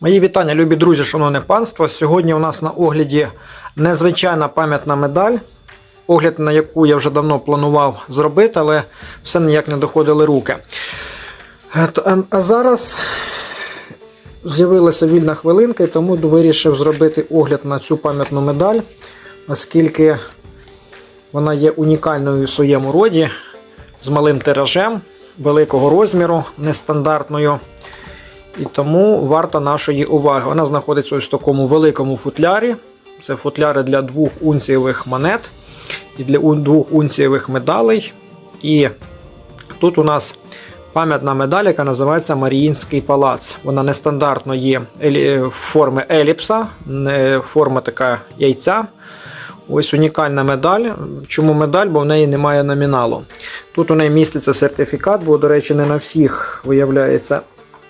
Мої вітання, любі друзі, шановне панство. Сьогодні у нас на огляді незвичайна пам'ятна медаль, огляд на яку я вже давно планував зробити, але все ніяк не доходили руки. Е, т- е, А зараз з'явилася вільна хвилинка, і тому вирішив зробити огляд на цю пам'ятну медаль, оскільки вона є унікальною в своєму роді, з малим тиражем, великого розміру, нестандартною. І тому варта нашої уваги. Вона знаходиться ось в такому великому футлярі. Це футляри для двох унцієвих монет і для двох унцієвих медалей. І тут у нас пам'ятна медаль, яка називається Маріїнський палац. Вона нестандартної елі- форми еліпса, форма така яйця. Ось унікальна медаль. Чому медаль? Бо в неї немає номіналу. Тут у неї міститься сертифікат, бо, до речі, не на всіх виявляється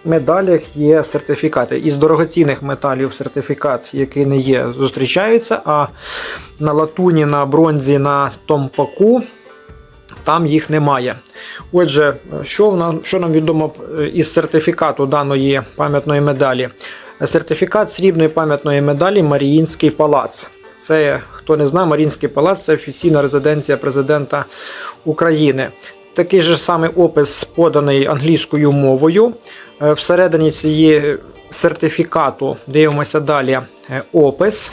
медалях є сертифікати. Із дорогоцінних металів сертифікат, який не є, зустрічається, а на латуні, на бронзі, на томпаку там їх немає. Отже, що, в нас, що нам відомо е, із сертифікату даної пам'ятної медалі? Сертифікат срібної пам'ятної медалі Маріїнський палац. Це, хто не знає, Маріїнський палац це офіційна резиденція президента України. Такий же самий опис поданий англійською мовою. Е, Всередині цієї сертифікату дивимося далі е, опис.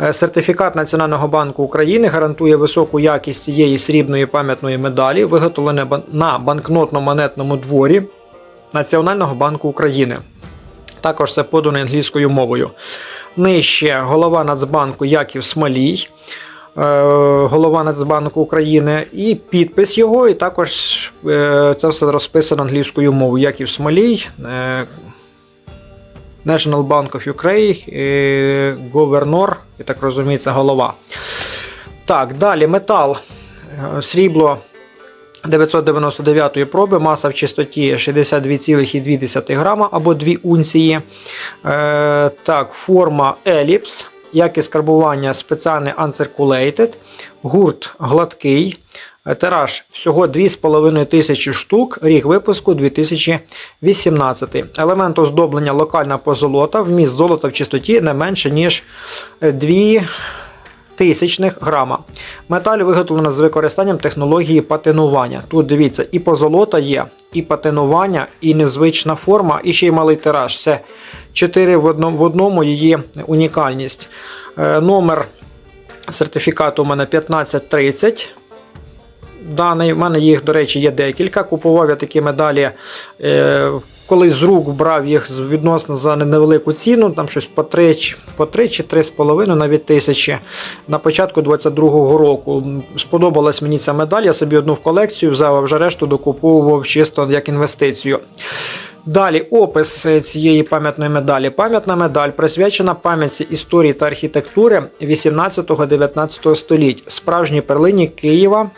Е, Сертифікат Національного банку України гарантує високу якість цієї срібної пам'ятної медалі, виготовлене на банкнотно-монетному дворі Національного банку України. Також це подано англійською мовою. Нижче голова Нацбанку Яків Смолій, голова Нацбанку України, і підпис його, і також е, це все розписано англійською мовою. Яків Смолій, е, National Bank of Ukraine, е, Говернор, я так розумію, це голова. Так, далі метал. Е, Срібло 999 проби, маса в чистоті 62,2 грама або 2 унції. Е, так, форма еліпс, якість карбування спеціальний uncirculated, гурт гладкий. Е, Тираж всього 2,5 тисячі штук, рік випуску 2018. Елемент оздоблення локальна позолота, вміст золота в чистоті не менше, ніж 2 тисячних грама. Металь виготовлено з використанням технології патинування. Тут дивіться, і позолота є, і патинування, і незвична форма, і ще й малий тираж. Це 4 в одному, її унікальність. Е, номер сертифікату у мене 1530. Даний, в мене їх, до речі, є декілька. Купував я такі медалі. Колись з рук брав їх відносно за невелику ціну, там щось по 3 по 3 чи 3,5 навіть тисячі на початку 22-го року. Сподобалась мені ця медаль, я собі одну в колекцію взяв, а вже решту докуповував чисто як інвестицію. Далі опис е, цієї пам'ятної медалі. Пам'ятна медаль присвячена пам'ятці історії та архітектури 18-19 століть, справжній перлині Києва.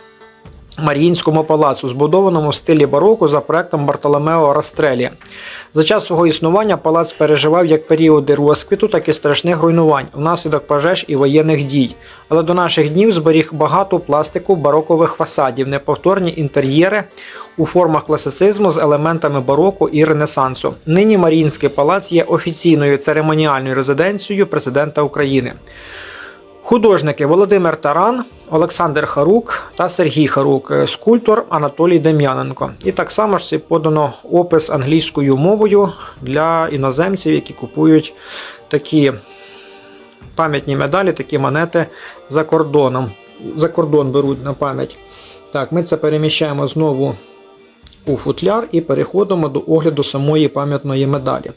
Маріїнському палацу, збудованому в стилі бароко за проектом Бартоломео Растрелі. За час свого існування палац переживав як періоди розквіту, так і страшних руйнувань внаслідок пожеж і воєнних дій. Але до наших днів зберіг багато пластику барокових фасадів, неповторні інтер'єри у формах класицизму з елементами бароко і ренесансу. Нині Маріїнський палац є офіційною церемоніальною резиденцією президента України. Художники Володимир Таран, Олександр Харук та Сергій Харук, е, скульптор Анатолій Дем'яненко. І так само ж подано опис англійською мовою для іноземців, які купують такі пам'ятні медалі, такі монети за кордоном. За кордон беруть на пам'ять. Так, ми це переміщаємо знову у футляр і переходимо до огляду самої пам'ятної медалі.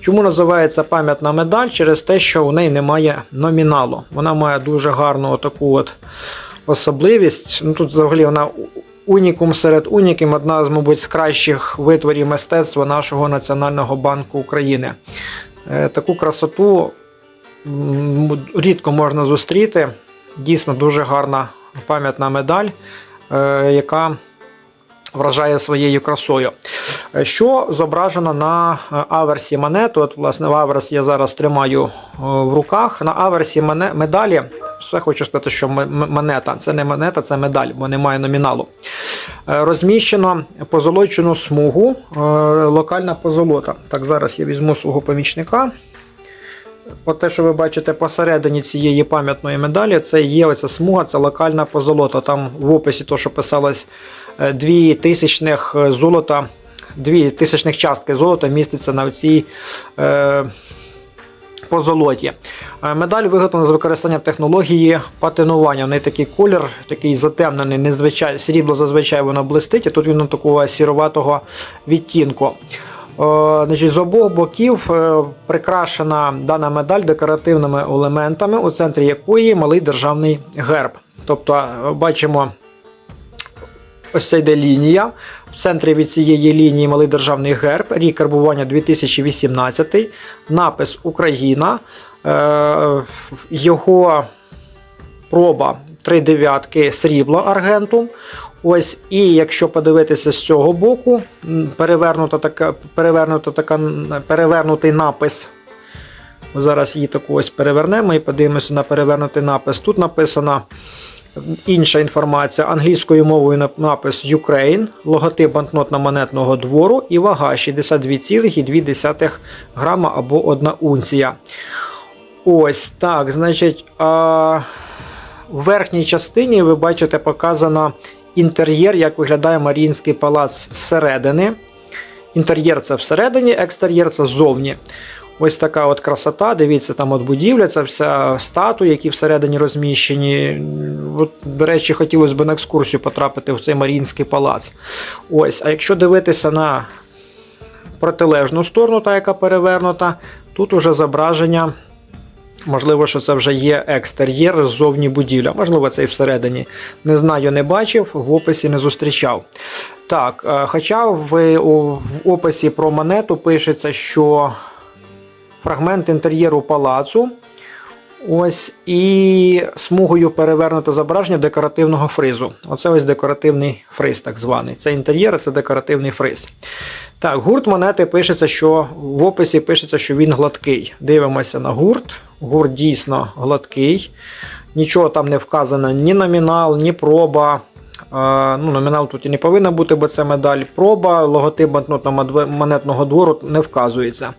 Чому називається пам'ятна медаль? Через те, що у неї немає номіналу. Вона має дуже гарну таку от особливість. Ну, тут взагалі вона унікум серед уніків, одна з, мабуть, з кращих витворів мистецтва нашого Національного банку України. Е, Таку красоту рідко можна зустріти. Дійсно дуже гарна пам'ятна медаль, е, яка вражає своєю красою. Е, Що зображено на е, аверсі монети? От, власне, аверс я зараз тримаю е, в руках. На аверсі медалі, все хочу сказати, що монета це не монета, це медаль, бо немає номіналу. розміщено позолочену смугу, локальна позолота. Так, зараз я візьму свого помічника. От те, що ви бачите посередині цієї пам'ятної медалі, це є оця смуга, це локальна позолота. Там в описі то, що писалось дві тисячних е, золота, дві тисячних частки золота міститься на цій е, позолоті. Е, Медаль виготовлена з використанням технології патинування. В неї такий колір, такий затемнений, незвичай, срібло зазвичай воно блистить, а тут він такого сіроватого відтінку. Е, Значить, з обох боків е, прикрашена дана медаль декоративними елементами, у центрі якої малий державний герб. Тобто, е, бачимо, ось це йде лінія. В центрі від цієї лінії малий державний герб, рік карбування 2018, напис Україна. Е, Його проба 3 дев'ятки срібло аргентум. Ось, і якщо подивитися з цього боку, перевернута така, перевернута така, перевернутий напис. Зараз її таку ось перевернемо і подивимося на перевернутий напис. Тут написана інша інформація англійською мовою нап- напис Ukraine, логотип банкнотно-монетного двору і вага 62,2 грама або 1 унція. Ось так, значить, а, в верхній частині ви бачите показано інтер'єр, як виглядає Маріїнський палац зсередини. Інтер'єр це всередині, екстер'єр це ззовні. Ось така от красота. Дивіться, там от будівля, це вся статуї, які всередині розміщені. От, до речі, хотілося б на екскурсію потрапити в цей Маріїнський палац. Ось, а якщо дивитися на протилежну сторону, та яка перевернута, тут уже зображення. Можливо, що це вже є екстер'єр ззовні будівля. Можливо, це і всередині. Не знаю, не бачив, в описі не зустрічав. Так, е, хоча в, в описі про монету пишеться, що фрагмент інтер'єру палацу. Ось і смугою перевернуто зображення декоративного фризу. Оце ось декоративний фриз, так званий. Це інтер'єр, це декоративний фриз. Так, гурт монети пишеться, що в описі пишеться, що він гладкий. Дивимося на гурт. Гурт дійсно гладкий. Нічого там не вказано, ні номінал, ні проба. Ну, номінал тут і не повинен бути, бо це медаль. Проба, логотип банкнотно-монетного двору не вказується.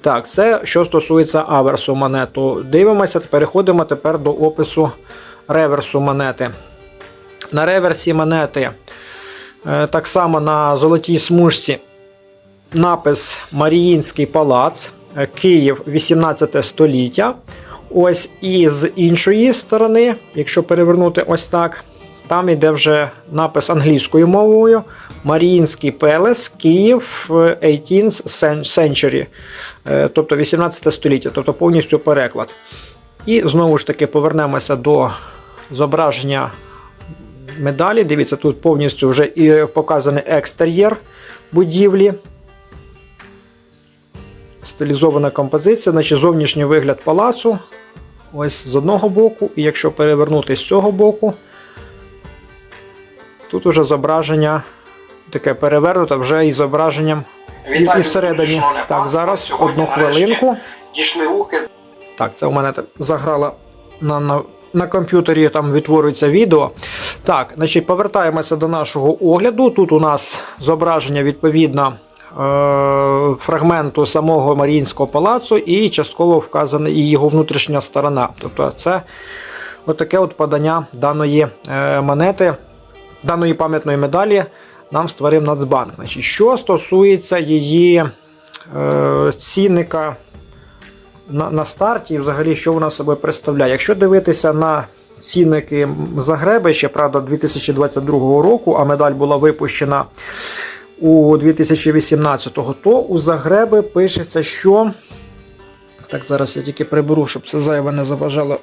Так, це що стосується аверсу монету. Дивимося, переходимо тепер до опису реверсу монети. На реверсі монети, е, так само на золотій смужці, напис Маріїнський палац, е, Київ 18 століття. Ось і з іншої сторони, якщо перевернути ось так, там йде вже напис англійською мовою Маріїнський Пелес, Київ е, 18th century, е, тобто 18 століття, тобто повністю переклад. І знову ж таки повернемося до зображення медалі. Дивіться, тут повністю вже і показаний екстер'єр будівлі. Стилізована композиція, значить зовнішній вигляд палацу. Ось з одного боку, і якщо перевернути з цього боку, тут уже зображення таке перевернуте вже із зображенням і, всередині. Так, зараз одну хвилинку. Дійшли руки. Так, це у мене так заграло на, на, на комп'ютері, там відтворюється відео. Так, значить, повертаємося до нашого огляду. Тут у нас зображення відповідно. е, Фрагменту самого Маріїнського палацу і частково вказана і його внутрішня сторона. Тобто це отаке от подання даної е, монети, даної пам'ятної медалі нам створив Нацбанк. Значить, що стосується її е, цінника на, на старті, і взагалі, що вона себе представляє. Якщо дивитися на цінники Загреби, ще правда, 2022 року, а медаль була випущена у 2018-го, то у Загреби пишеться, що. Так, зараз я тільки приберу, щоб це зайве не заважало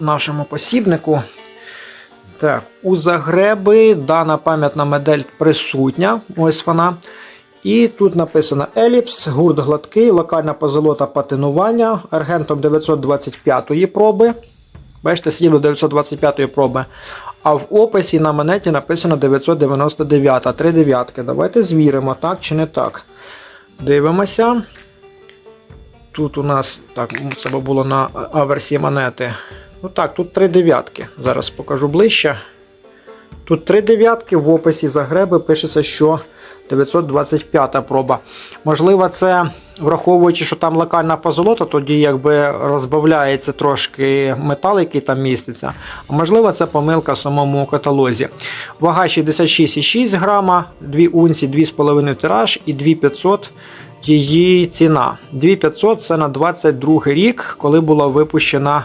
нашому посібнику. Так, у Загреби дана пам'ятна медаль присутня. Ось вона. І тут написано Еліпс, гурт гладкий, локальна позолота патинування, аргентом 925 проби. Бачите, сіло 925-ї проби. А в описі на монеті написано 999, 3 дев'ятки. Давайте звіримо, так чи не так. Дивимося. Тут у нас, так, це було на аверсі монети. Ну так, тут 3 дев'ятки. Зараз покажу ближче. Тут три дев'ятки, в описі Загреби пишеться, що 925 проба. Можливо, це враховуючи, що там локальна позолота, тоді якби розбавляється трошки метал, який там міститься. А можливо, це помилка в самому каталозі. Вага 66,6 грама, 2 унції, 2,5 тираж і 2500 її ціна. 2500 це на 22 рік, коли була випущена.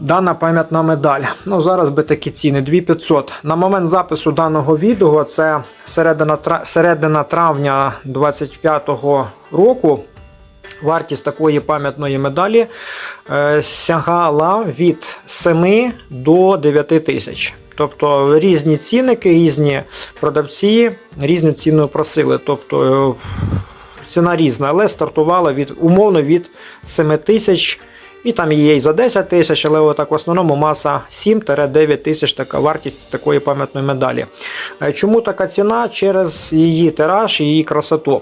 Дана пам'ятна медаль. Ну, зараз би такі ціни 2500. На момент запису даного відео, це середина, середина травня 25-го року. Вартість такої пам'ятної медалі е, сягала від 7 до 9 тисяч. Тобто різні цінники, різні продавці різну ціну просили. Тобто е, ціна різна, але стартувала від умовно від 7 тисяч. І там є і за 10 тисяч, але отак в основному маса 7-9 тисяч така вартість такої пам'ятної медалі. Е, Чому така ціна? Через її тираж і її красоту.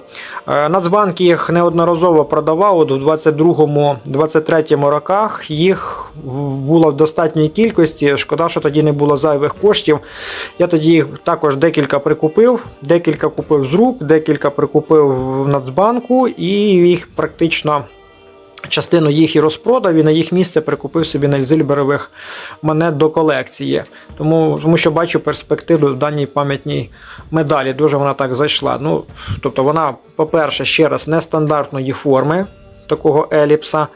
Е, Нацбанк їх неодноразово продавав. От в 22-23 роках їх було в достатній кількості. Шкода, що тоді не було зайвих коштів. Я тоді їх також декілька прикупив, декілька купив з рук, декілька прикупив в Нацбанку і їх практично. Частину їх і розпродав, і на їх місце прикупив собі нельзильберових монет до колекції. Тому, тому що бачу перспективу в даній пам'ятній медалі. Дуже вона так зайшла. Ну, тобто вона, по-перше, ще раз, нестандартної форми такого еліпса. Е,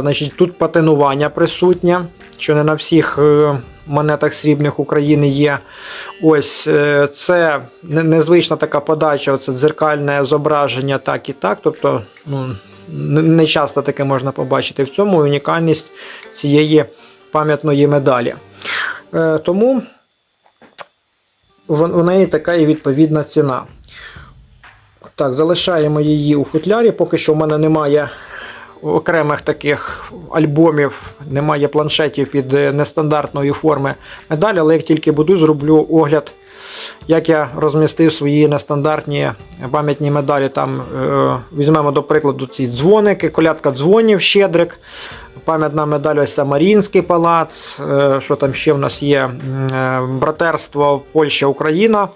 значить, тут патинування присутнє, що не на всіх е, монетах срібних України є. Ось е, це незвична така подача, оце дзеркальне зображення, так і так. Тобто, ну, не часто таке можна побачити. В цьому унікальність цієї пам'ятної медалі. Е, тому в, неї така і відповідна ціна. Так, залишаємо її у футлярі. Поки що в мене немає окремих таких альбомів, немає планшетів під нестандартної форми медалі, але як тільки буду, зроблю огляд, як я розмістив свої нестандартні пам'ятні медалі. Там е, візьмемо до прикладу ці дзвоники, колядка дзвонів, Щедрик, пам'ятна медаль ось Марінський палац. е, що там ще в нас є? Е, Братерство Польща-Україна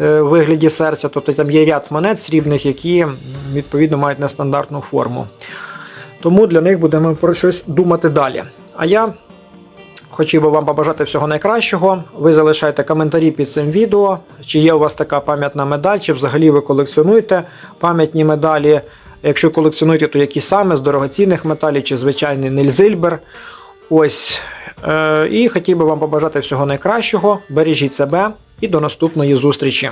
е, в вигляді серця. Тобто там є ряд монет срібних, які відповідно мають нестандартну форму. Тому для них будемо про щось думати далі. А я хотів би вам побажати всього найкращого. Ви залишайте коментарі під цим відео, чи є у вас така пам'ятна медаль, чи взагалі ви колекціонуєте пам'ятні медалі. Якщо колекціонуєте, то які саме з дорогоцінних металів, чи звичайний Нельзильбер. Ось. Е, і хотів би вам побажати всього найкращого. Бережіть себе і до наступної зустрічі.